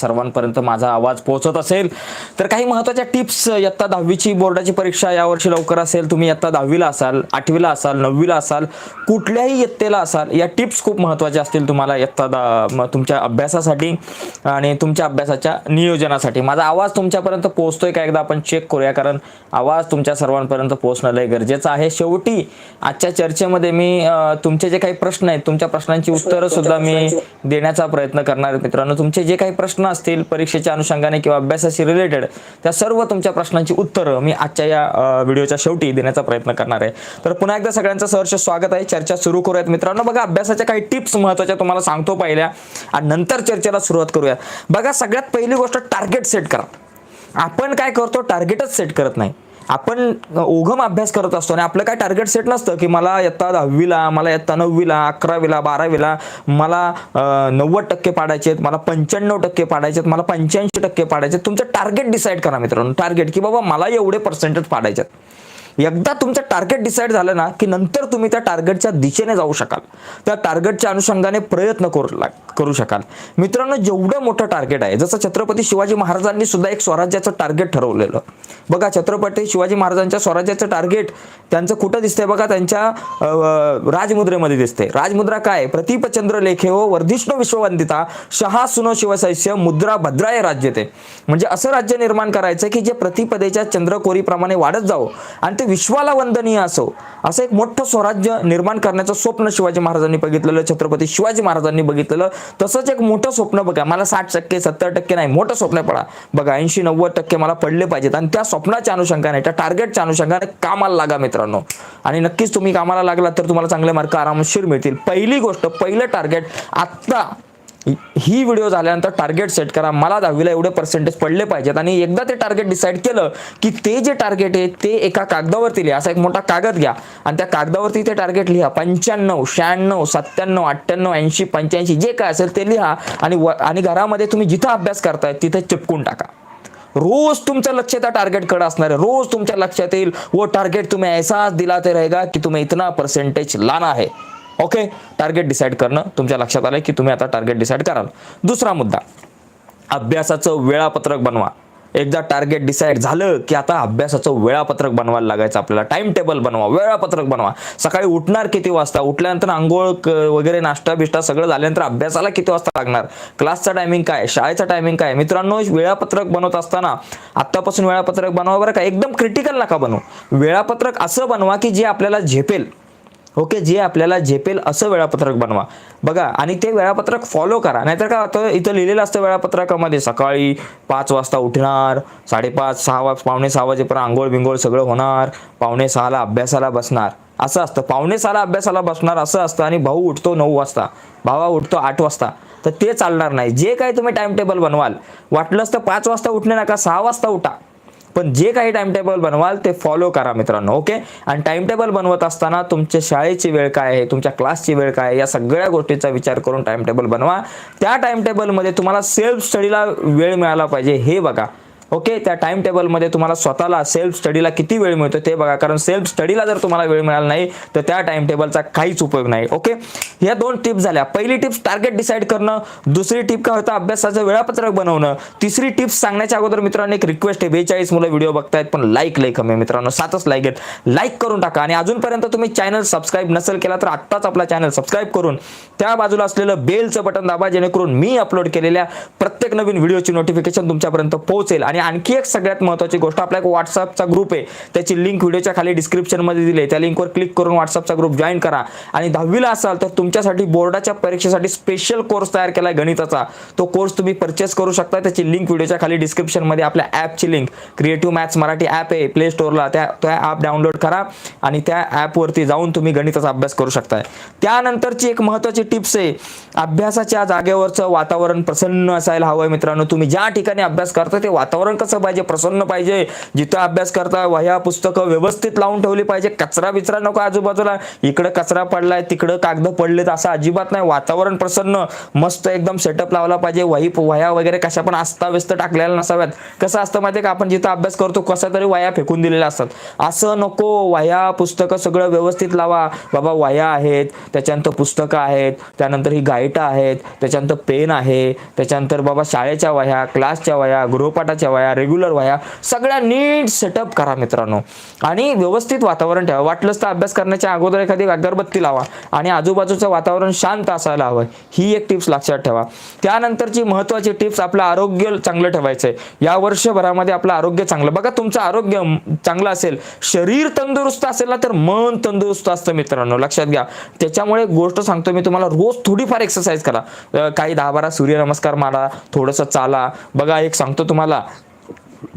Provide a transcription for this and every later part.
सर्वांपर्यंत माझा आवाज पोहोचत असेल. तर काही महत्त्वाच्या टिप्स इयत्ता दहावीची बोर्डाची परीक्षा यावर्षी लवकर असेल. तुम्ही इयत्ता दहावीला असाल आठवीला असाल नववीला असाल कुठल्याही इयत्तेला असाल या टिप्स खूप महत्त्वाच्या असतील तुम्हाला इयत्ता दा तुमच्या अभ्यासासाठी आणि तुमच्या अभ्यासाच्या नियोजनासाठी. माझा आवाज तुमच्यापर्यंत पोहोचतोय का एकदा आपण चेक करूया कारण आवाज तुमच्या सर्वांपर्यंत पोहोचणं लय गरजेचं आहे. शेवटी आजच्या चर्चेमध्ये मी तुमचे जे काही प्रश्न आहेत तुमच्या प्रश्नांची उत्तरं सुद्धा मी देण्याचा प्रयत्न करणार मित्रांनो. तुमचे जे काही प्रश्न असतील परीक्षेच्या अनुषंगाने किंवा अभ्यासाशी रिलेटेड त्या सर्व तुमच्या प्रश्नांची उत्तरं मी आजच्या या व्हिडिओच्या शेवटी देण्याचा प्रयत्न करणार आहे. तर पुन्हा एकदा सगळ्यांचं सहर्ष स्वागत आहे. चर्चा सुरू करूयात. मित्रांनो बघा अभ्यासाच्या काही टिप्स महत्त्वाच्या तुम्हाला सांगतो पहिल्या आणि नंतर चर्चेला सुरुवात करूया बघा सगळ्यात पहिली गोष्ट टार्गेट सेट करा. आपण काय करतो टार्गेटच सेट करत नाही. आपण ओघम अभ्यास करत असतो आणि आपलं काय टार्गेट सेट नसतं की मला इयत्ता दहावीला मला इयत्ता नववीला अकरावीला बारावीला मला नव्वद टक्के पाडायचे आहेत मला पंच्याण्णव टक्के पाडायचे आहेत मला पंच्याऐंशी टक्के पाडायचे आहेत. तुमचं टार्गेट डिसाईड करा मित्रांनो. टार्गेट की बाबा मला एवढे पर्सेंटेज पाडायचे आहेत. एकदा तुमचं टार्गेट डिसाईड झालं ना की नंतर तुम्ही त्या टार्गेटच्या दिशेने जाऊ शकाल. त्या टार्गेटच्या अनुषंगाने प्रयत्न करू लाग- करू शकाल. मित्रांनो जेवढं मोठं टार्गेट आहे जसं छत्रपती शिवाजी महाराजांनी सुद्धा एक स्वराज्याचं टार्गेट ठरवलेलं. बघा छत्रपती शिवाजी महाराजांच्या स्वराज्याचं टार्गेट त्यांचं कुठं दिसतंय? बघा त्यांच्या राजमुद्रेमध्ये दिसते राजमुद्रा काय? प्रतिपचंद्र लेखे हो वर्धिष्णू विश्ववंदिता शहा सुनो शिवसैस्य मुद्रा भद्राय राज्य ते. म्हणजे असं राज्य निर्माण करायचं की जे प्रतिपदेच्या चंद्रकोरीप्रमाणे वाढत जावं. आणि ते विश्वाला वंदनीय असो. असं एक मोठं स्वराज्य निर्माण करण्याचं स्वप्न शिवाजी महाराजांनी बघितलेलं छत्रपती शिवाजी महाराजांनी बघितलेलं. तसंच एक मोठं स्वप्न बघा. मला साठ टक्के सत्तर टक्के नाही मोठं स्वप्न पडा बघा ऐंशी नव्वद टक्के मला पडले पाहिजेत. आणि त्या स्वप्नाच्या अनुषंगाने त्या टार्गेटच्या अनुषंगाने कामाला लागा मित्रांनो. आणि नक्कीच तुम्ही कामाला लागला तर तुम्हाला चांगले मार्क आरामशीर मिळतील. पहिली गोष्ट पहिलं टार्गेट आत्ता ही व्हिडिओ झाल्यानंतर टार्गेट सेट करा. मला दहावीला एवढे पर्सेंटेज पडले पाहिजेत. आणि एकदा ते टार्गेट डिसाईड केलं की ते जे टार्गेट आहे ते एका कागदावरती लिहा. असा एक मोठा कागद घ्या. आणि त्या कागदावरती ते टार्गेट लिहा. पंच्याण्णव शहाण्णव सत्त्याण्णव अठ्ठ्याण्णव ऐंशी पंच्याऐंशी जे काय असेल ते लिहा. आणि व- आणि घरामध्ये तुम्ही जिथं अभ्यास करताय तिथे चिपकून टाका. रोज तुमचं लक्ष त्या टार्गेटकडे असणार आहे रोज तुमच्या लक्षात येईल वो टार्गेट तुम्हें एहसास दिलाते रहेगा की तुम्ही इतना पर्सेंटेज लाना आहे ओके? टार्गेट डिसाईड करणं तुमच्या लक्षात आलं की तुम्ही आता टार्गेट डिसाईड कराल. दुसरा मुद्दा. अभ्यासाचं वेळापत्रक बनवा. एकदा टार्गेट डिसाईड झालं की आता अभ्यासाचं वेळापत्रक बनवायला लागायचं आपल्याला. टाइम टेबल बनवा वेळापत्रक बनवा. सकाळी उठणार किती वाजता? उठल्यानंतर आंघोळ वगैरे नाश्ता बिष्टा सगळं झाल्यानंतर अभ्यासाला किती वाजता लागणार? क्लासचा टायमिंग काय? शाळेचा टायमिंग काय? मित्रांनो वेळापत्रक बनवत असताना आत्तापासून वेळापत्रक बनवा बरं का. एकदम क्रिटिकल नका बनवू. वेळापत्रक असं बनवा की जे आपल्याला झेपेल. ओके जे आपल्याला झेपेल असं वेळापत्रक बनवा. बघा आणि ते वेळापत्रक फॉलो करा. नाहीतर काय होतं इथं लिहिलेलं असतं वेळापत्रकामध्ये सकाळी पाच वाजता उठणार साडेपाच सहा वाज पावणे सहा वाजेपर्यंत आंघोळ बिंघोळ सगळं होणार पावणे सहाला अभ्यासाला बसणार. असं असतं. पावणे सहाला अभ्यासाला बसणार असं असतं आणि भाऊ उठतो नऊ वाजता. भावा उठतो आठ वाजता. तर ते चालणार नाही. जे काही तुम्ही टाइम टेबल बनवाल वाटलंच तर पाच वाजता उठणे नका सहा वाजता उठा. पण जे काही टाइम टेबल बनवाल ते फॉलो करा मित्रांनो ओके आणि टाइम टेबल बनवत असताना तुमच्या शाळेची वेळ काय आहे तुमच्या क्लासची वेळ काय आहे या सगळ्या गोष्टीचा विचार करून टाइम टेबल बनवा. त्या टाइम टेबलमध्ये तुम्हाला सेल्फ स्टडीला वेळ मिळाला पाहिजे. हे बघा ओके त्या टाइम टेबलमध्ये तुम्हाला स्वतःला सेल्फ स्टडीला किती वेळ मिळतो ते बघा. कारण सेल्फ स्टडीला जर तुम्हाला वेळ मिळाला नाही तर त्या टाइम टेबलचा काहीच उपयोग नाही. ओके? या दोन टिप्स झाल्या. पहिली टिप्स टार्गेट डिसाईड करणं दुसरी टिप काय होतं? अभ्यासाचं वेळापत्रक बनवणं. तिसरी टिप्स सांगण्याच्या अगोदर मित्रांनो एक रिक्वेस्ट आहे. बेचाळीस मुलं व्हिडिओ बघतायत पण लाईक लई कमी मित्रांनो. सातच लाईक आहेत. लाईक करून टाका. आणि अजूनपर्यंत तुम्ही चॅनल सबस्क्राईब नसेल केला तर आत्ताच आपला चॅनल सबस्क्राईब करून त्या बाजूला असलेलं बेलचं बटन दाबा जेणेकरून मी अपलोड केलेल्या प्रत्येक नवीन व्हिडिओची नोटिफिकेशन तुमच्यापर्यंत पोहोचेल. आणि आणखी एक सगळ्यात महत्त्वाची गोष्ट आपला एक व्हॉट्सअपचा ग्रुप आहे. त्याची लिंक व्हिडिओच्या खाली डिस्क्रिप्शनमध्ये दिली त्या लिंकवर क्लिक करून व्हॉट्सअपचा ग्रुप जॉईन करा. आणि दहावीला असाल तर तुमच्यासाठी बोर्डाच्या परीक्षेसाठी स्पेशल कोर्स तयार केला आहे गणिताचा. तो कोर्स तुम्ही परचेस करू शकता. त्याची लिंक व्हिडिओच्या खाली डिस्क्रिप्शनमध्ये आपल्या ॲपची link creative maths Marathi app आहे प्ले स्टोअरला त्या त्या ॲप डाउनलोड करा आणि त्या ॲपवरती जाऊन तुम्ही गणिताचा अभ्यास करू शकताय. त्यानंतरची एक महत्त्वाची टिप्स आहे. अभ्यासाच्या जागेवरचं वातावरण प्रसन्न असायला हवं आहे मित्रांनो. तुम्ही ज्या ठिकाणी अभ्यास करता ते वातावरण कसं पाहिजे प्रसन्न पाहिजे. जिथं अभ्यास करता वह्या पुस्तकं व्यवस्थित लावून ठेवली पाहिजे. कचरा बिचरा नको आजूबाजूला. इकडं कचरा पडलाय तिकडं कागद पडलेत असं अजिबात नाही. वातावरण प्रसन्न मस्त एकदम सेटअप लावला पाहिजे. वही वह्या वगैरे कशा पण अस्ताव्यस्त टाकलेल्या नसाव्यात. कसं असतं माहिती का आपण जिथं अभ्यास करतो कसा तरी वह्या फेकून दिलेल्या असतात. असं नको वह्या पुस्तकं सगळं व्यवस्थित लावा. बाबा वह्या आहेत त्याच्यानंतर पुस्तकं आहेत त्यानंतर ही गाईटा आहेत त्याच्यानंतर पेन आहे त्याच्यानंतर बाबा शाळेच्या वह्या क्लासच्या वह्या गृहपाठाच्या वह्या रेग्युलर वह्या सगळ्या नीट सेटअप करा मित्रांनो. आणि व्यवस्थित वातावरण ठेवा. वाटलंच तर अभ्यास करण्याच्या अगोदर एखादी अगरबत्ती लावा आणि आजूबाजूचं वातावरण शांत असायला हवं. ही एक टिप्स लक्षात ठेवा. त्यानंतरची महत्त्वाची टिप्स आपलं आरोग्य चांगलं ठेवायचं आहे या वर्षभरामध्ये आपलं आरोग्य चांगलं. बघा तुमचं आरोग्य चांगलं असेल शरीर तंदुरुस्त असेल ना तर मन तंदुरुस्त असतं मित्रांनो. लक्षात घ्या. त्याच्यामुळे गोष्ट सांगतो मी तुम्हाला रोज थोडीफार एक्सरसाइज करा. काही दहा बारा सूर्यनमस्कार मारा थोडंसं चाला. बघा एक सांगतो तुम्हाला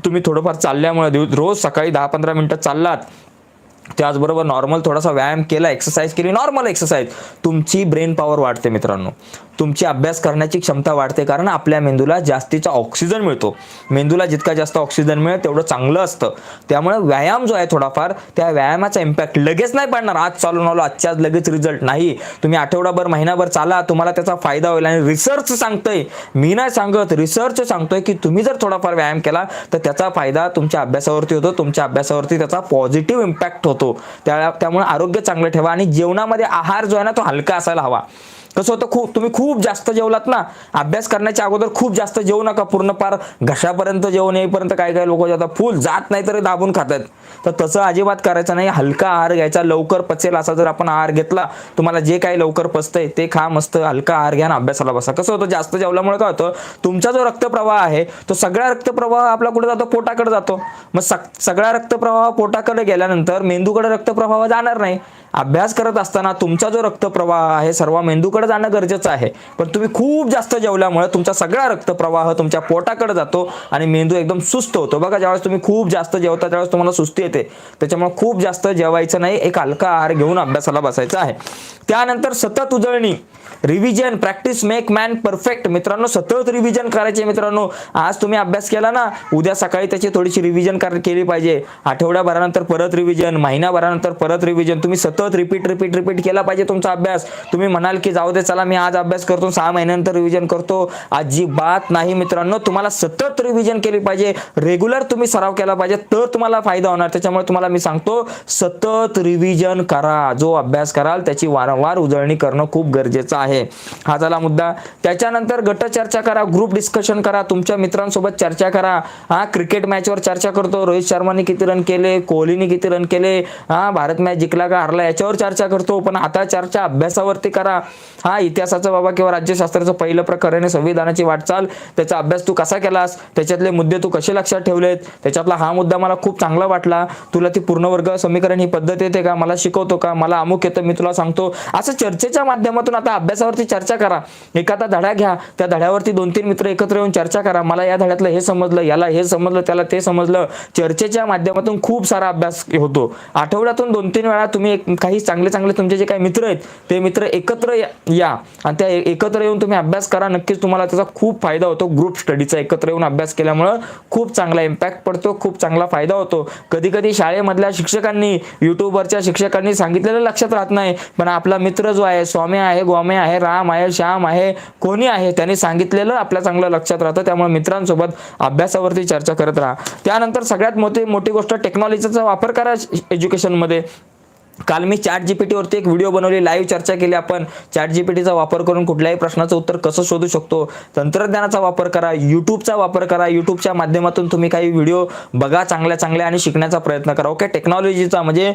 तुम्ही थोडंफार चालल्यामुळे दिव- रोज सकाळी दहा पंधरा मिनटं चाललात त्याचबरोबर नॉर्मल थोडासा व्यायाम केला एक्सरसाइज केली नॉर्मल एक्सरसाइज तुमची ब्रेन पॉवर वाढते मित्रांनो. तुमची अभ्यास करण्याची क्षमता वाढते कारण आपल्या मेंदूला जास्तीचा ऑक्सिजन मिळतो. मेंदूला जितका जास्त ऑक्सिजन मिळेल तेवढं चांगलं असतं. त्यामुळे व्यायाम जो आहे थोडाफार त्या व्यायामाचा इम्पॅक्ट लगेच नाही पडणार. आज चालून आलो आजच्या आज लगेच रिझल्ट नाही. तुम्ही आठवडाभर महिनाभर चाला तुम्हाला त्याचा फायदा होईल आणि रिसर्च सांगतोय. मी नाही सांगत रिसर्च सांगतोय की तुम्ही जर थोडाफार व्यायाम केला तर त्याचा फायदा तुमच्या अभ्यासावरती होतो तुमच्या अभ्यासावरती त्याचा पॉझिटिव्ह इम्पॅक्ट होतो. त्या त्यामुळे आरोग्य चांगलं ठेवा आणि जेवणामध्ये आहार जो आहे ना तो हलका असायला हवा. कसं होतं खूप तुम्ही खूप जास्त जेवलात ना अभ्यास करण्याच्या अगोदर खूप जास्त जेवू नका पूर्ण पार घशापर्यंत जेवण येईपर्यंत काय काय लोक जातात फुल जात नाही तरी दाबून खातात. तर तसं अजिबात करायचं नाही हलका आहार घ्यायचा लवकर पचेल असा जर आपण आहार घेतला तुम्हाला जे काही लवकर पचतंय ते खा मस्त हलका आहार घ्या अभ्यासाला बसा. कसं होतं जास्त जेवल्यामुळे काय होतं तुमचा जो रक्तप्रवाह आहे तो सगळा रक्तप्रवाह आपला कुठे जातो पोटाकडे जातो. मग सग- सगळा रक्तप्रवाह पोटाकडे गेल्यानंतर मेंदूकडे रक्तप्रवाह जाणार नाही. अभ्यास करत असताना तुमचा जो रक्तप्रवाह आहे सर्व मेंदूकडे जाणं गरजेचं आहे. पण तुम्ही खूप जास्त जेवल्यामुळे तुमचा सगळा रक्तप्रवाह तुमच्या पोटाकडे जातो आणि मेंदू एकदम सुस्त होतो. बघा ज्यावेळेस तुम्ही खूप जास्त जेवता त्यावेळेस तुम्हाला सुस्ती येते. त्याच्यामुळे खूप जास्त जेवायचं नाही एक हलका आहार घेऊन अभ्यासाला बसायचा आहे. त्यानंतर सतत उजळणी. Revision practice make man perfect मित्रांनो सतत रिव्हिजन करायचे मित्रांनो. आज तुम्ही अभ्यास केला ना उद्या सकाळी त्याची थोडीशी रिव्हिजन केली पाहिजे. आठवड्याभरानंतर परत रिव्हिजन महिनाभरानंतर परत रिव्हिजन तुम्ही सतत रिपीट रिपीट रिपीट केला पाहिजे तुमचा अभ्यास. तुम्ही म्हणाल की जाऊ दे चला मी आज अभ्यास करतो सहा महिन्यानंतर रिव्हिजन करतो. अजिबात नाही मित्रांनो तुम्हाला सतत रिव्हिजन केली पाहिजे. रेग्युलर तुम्ही सराव केला पाहिजे तर तुम्हाला फायदा होणार. त्याच्यामुळे तुम्हाला मी सांगतो सतत रिव्हिजन करा. जो अभ्यास कराल त्याची वारंवार उजळणी करणं खूप गरजेचं आहे. हा झाला मुद्दा. त्याच्यानंतर गट चर्चा करा ग्रुप डिस्कशन करा तुमच्या मित्रांसोबत चर्चा करा. हा क्रिकेट मॅचवर चर्चा करतो. रोहित शर्माने किती रन केले? कोहलीने किती रन केले? हा भारत मॅच जिंकला का हरला? याच्यावर चर्चा करतो पण आता चर्चा अभ्यासावरती करा. हा इतिहासाचं बाबा किंवा राज्यशास्त्राचं पहिलं प्रकरण आहे संविधानाची वाटचाल. त्याचा अभ्यास तू कसा केलास? त्याच्यातले मुद्दे तू कसे लक्षात ठेवलेत? त्याच्यातला हा मुद्दा मला खूप चांगला वाटला. तुला ती पूर्णवर्ग समीकरण ही पद्धत येते का? मला शिकवतो का? मला अमुक येतं मी तुला सांगतो. असं चर्चेच्या माध्यमातून आता अभ्यासावरती चर्चा करा. एखादा धडा घ्या. त्या धड्यावरती दोन तीन मित्र एकत्र येऊन चर्चा करा. मला या धड्यातलं हे समजलं याला हे समजलं त्याला ते समजलं. चर्चेच्या माध्यमातून खूप सारा अभ्यास होतो. आठवड्यातून दोन तीन वेळा तुम्ही एक- काही चांगले चांगले तुमचे जे काही मित्र आहेत ते मित्र एकत्र या आणि त्या एकत्र येऊन तुम्ही अभ्यास करा. नक्कीच तुम्हाला त्याचा खूप फायदा होतो. ग्रुप स्टडीचा एकत्र येऊन अभ्यास केल्यामुळं खूप चांगला इम्पॅक्ट पडतो खूप चांगला फायदा होतो. कधी कधी शाळेमधल्या शिक्षकांनी युट्यूबवरच्या शिक्षकांनी सांगितलेलं लक्षात राहत नाही. पण आपला मित्र जो आहे स्वामी आहे गोमे आहे राम आहे श्याम आहे कोणी आहे त्यांनी सांगितलेलं आपल्या चांगलं लक्षात राहतं. त्यामुळे मित्रांसोबत अभ्यासावरती चर्चा करत राहा. त्यानंतर सगळ्यात मोठी मोठी गोष्ट टेक्नॉलॉजीचा वापर करा एज्युकेशनमध्ये काल मी चॅट जीपीटीवरती एक व्हिडिओ बनवली लाईव्ह चर्चा केली. आपण चॅट जीपीटीचा वापर करून कुठल्याही प्रश्नाचं उत्तर कसं शोधू शकतो तंत्रज्ञानाचा वापर करा युट्यूबचा वापर करा. युट्यूबच्या माध्यमातून तुम्ही काही व्हिडिओ बघा चांगल्या चांगल्या आणि शिकण्याचा प्रयत्न करा. ओके टेक्नॉलॉजीचा म्हणजे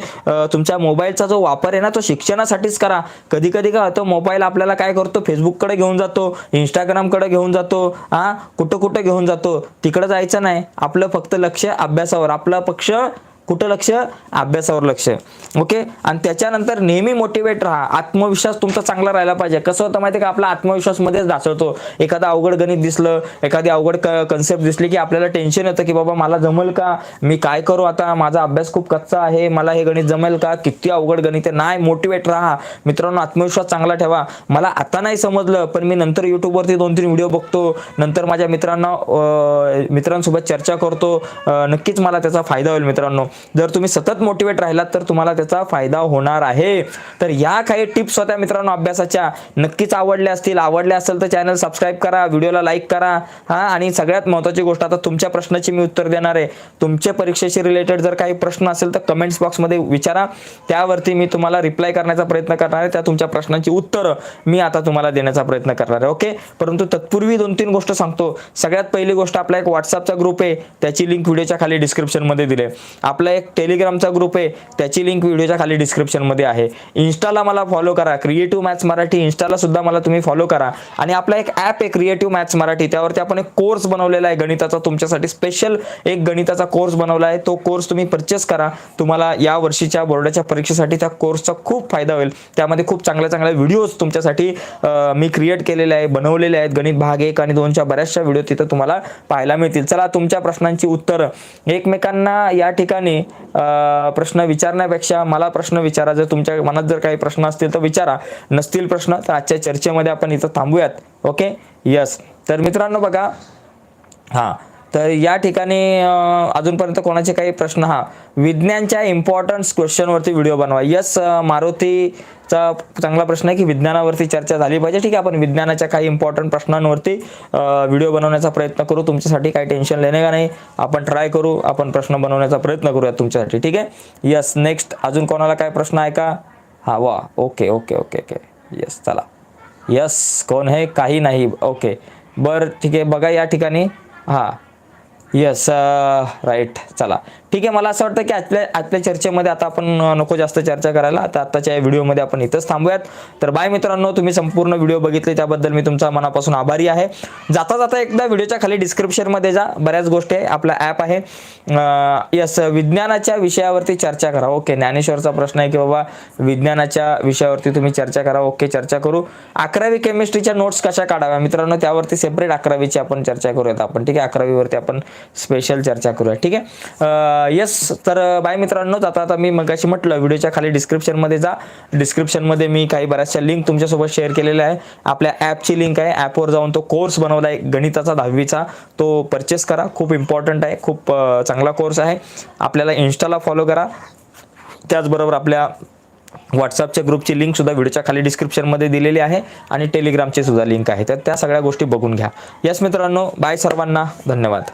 तुमच्या मोबाईलचा जो वापर आहे ना तो शिक्षणासाठीच करा. कधी कधी काय होतं मोबाईल आपल्याला काय करतो फेसबुककडे घेऊन जातो इंस्टाग्रामकडे घेऊन जातो हा कुठं कुठं घेऊन जातो. तिकडं जायचं नाही. आपलं फक्त लक्ष अभ्यासावर आपलं पक्ष कुठं लक्ष? अभ्यासावर लक्ष. ओके? आणि त्याच्यानंतर नेहमी मोटिवेट राहा. आत्मविश्वास तुमचा चांगला राहिला पाहिजे. कसं होतं माहिती आहे का? आपला आत्मविश्वास मध्येच ढासळतो. एखादं अवघड गणित दिसलं एखादी अवघड कन्सेप्ट दिसली की आपल्याला टेन्शन येतं की बाबा मला जमल का? मी काय करू आता? माझा अभ्यास खूप कच्चा आहे. मला हे गणित जमेल का? किती अवघड गणित आहे? नाही मोटिवेट राहा. मित्रांनो आत्मविश्वास चांगला ठेवा. मला आता नाही समजलं पण मी नंतर युट्यूबवरती दोन तीन व्हिडिओ बघतो. नंतर माझ्या मित्रांना मित्रांसोबत चर्चा करतो. नक्कीच मला त्याचा फायदा होईल मित्रांनो. जर तुम्ही सतत मोटिवेट राहिलात तर तुम्हाला त्याचा फायदा होणार आहे. तर या काही टिप्स होत्या मित्रांनो अभ्यासाच्या. नक्कीच आवडल्या असतील आवडल्या असेल तर चॅनल सबस्क्राईब करा व्हिडिओला लाईक करा. हा आणि सगळ्यात महत्त्वाची गोष्ट आता तुमच्या प्रश्नाची मी उत्तर देणार आहे. तुमच्या परीक्षेशी रिलेटेड जर काही प्रश्न असेल तर कमेंट्स बॉक्समध्ये विचारा. त्यावरती मी तुम्हाला रिप्लाय करण्याचा प्रयत्न करणार आहे. त्या तुमच्या प्रश्नांची उत्तरं मी आता तुम्हाला देण्याचा प्रयत्न करणार आहे ओके परंतु तत्पूर्वी दोन तीन गोष्ट सांगतो. सगळ्यात पहिली गोष्ट आपला एक व्हॉट्सअपचा ग्रुप आहे. त्याची लिंक व्हिडिओच्या खाली डिस्क्रिप्शनमध्ये दिले आपला एक टेलिग्रामचा ग्रुप आहे त्याची लिंक व्हिडिओच्या खाली डिस्क्रिप्शनमध्ये आहे. इन्स्टाला मला फॉलो करा क्रिएटिव्ह मॅथ्स मराठी इन्स्टाला सुद्धा मला तुम्ही फॉलो करा. आणि आपला एक ॲप आहे क्रिएटिव्ह मॅथ्स मराठी त्यावरती आपण एक कोर्स बनवलेला आहे गणिताचा तुमच्यासाठी स्पेशल एक गणिताचा कोर्स बनवला आहे. तो कोर्स तुम्ही परचेस करा. तुम्हाला या वर्षीच्या बोर्डाच्या परीक्षेसाठी त्या कोर्सचा खूप फायदा होईल. त्यामध्ये खूप चांगल्या चांगल्या व्हिडिओज तुमच्यासाठी मी क्रिएट केलेले आहे बनवलेले आहेत. गणित भाग एक आणि दोनच्या बऱ्याचशा व्हिडिओ तिथं तुम्हाला पाहायला मिळतील. चला तुमच्या प्रश्नांची उत्तरं. एकमेकांना या ठिकाणी अं, प्रश्न विचारण्यापेक्षा मला प्रश्न विचारा. जर तुमच्या मनात जर काही प्रश्न असतील तर विचारा. नसतील प्रश्न तर आजच्या चर्चेमध्ये आपण इथं थांबूयात. ओके? यस तर मित्रांनो बघा. हां. तर या ठिकाणी अजूनपर्यंत कोणाचे काही प्रश्न? हा. विज्ञानच्या इम्पॉर्टन्स क्वेश्चनवरती व्हिडिओ बनवा. यस मारुतीचा चांगला प्रश्न आहे की विज्ञानावरती चर्चा झाली पाहिजे. ठीक आहे आपण विज्ञानाच्या काही इम्पॉर्टंट प्रश्नांवरती व्हिडिओ बनवण्याचा प्रयत्न करू. तुमच्यासाठी काही टेन्शन लेणे का नाही आपण ट्राय करू. आपण प्रश्न बनवण्याचा प्रयत्न करूया तुमच्यासाठी. ठीक आहे? यस नेक्स्ट अजून कोणाला काय प्रश्न आहे का? हा वा. Okay okay okay okay yes चला. यस कोण आहे? काही नाही. ओके बरं ठीक आहे. बघा या ठिकाणी. हां. येस राईट uh, चला. ठीक आहे मला असं वाटतं की आजच्या आजच्या चर्चेमध्ये आता आपण नको जास्त चर्चा करायला. आता आत्ताच्या या व्हिडिओमध्ये आपण इथंच थांबूयात. तर बाय मित्रांनो तुम्ही संपूर्ण व्हिडिओ बघितले त्याबद्दल मी तुमचा मनापासून आभारी आहे. जाता जाता एकदा व्हिडिओच्या खाली डिस्क्रिप्शनमध्ये जा. बऱ्याच गोष्टी आहे. आपला ॲप आहे. यस विज्ञानाच्या विषयावरती चर्चा करा. ओके ज्ञानेश्वरचा प्रश्न आहे की बाबा विज्ञानाच्या विषयावरती तुम्ही चर्चा करा. ओके चर्चा करू. अकरावी केमिस्ट्रीच्या नोट्स कशा काढाव्या? मित्रांनो त्यावरती सेपरेट अकरावीची आपण चर्चा करूयात आपण. ठीक आहे अकरावीवरती आपण स्पेशल चर्चा करूया ठीक आहे? येस तर बाय मित्रांनो. आता आता मी मगाशी म्हटलं व्हिडिओच्या खाली डिस्क्रिप्शनमध्ये जा. डिस्क्रिप्शनमध्ये मी काही बऱ्याचशा लिंक तुमच्यासोबत शेअर केलेल्या आहे. आपल्या ॲपची लिंक आहे. ॲपवर जाऊन तो कोर्स बनवला आहे गणिताचा दहावीचा. तो परचेस करा. खूप इम्पॉर्टंट आहे. खूप चांगला कोर्स आहे. आपल्याला इन्स्टाला फॉलो करा. त्याचबरोबर आपल्या व्हॉट्सअपच्या ग्रुपची लिंक सुद्धा व्हिडिओच्या खाली डिस्क्रिप्शनमध्ये दिलेली आहे. आणि टेलिग्रामची सुद्धा लिंक आहे. तर त्या सगळ्या गोष्टी बघून घ्या. यस मित्रांनो. बाय सर्वांना. धन्यवाद.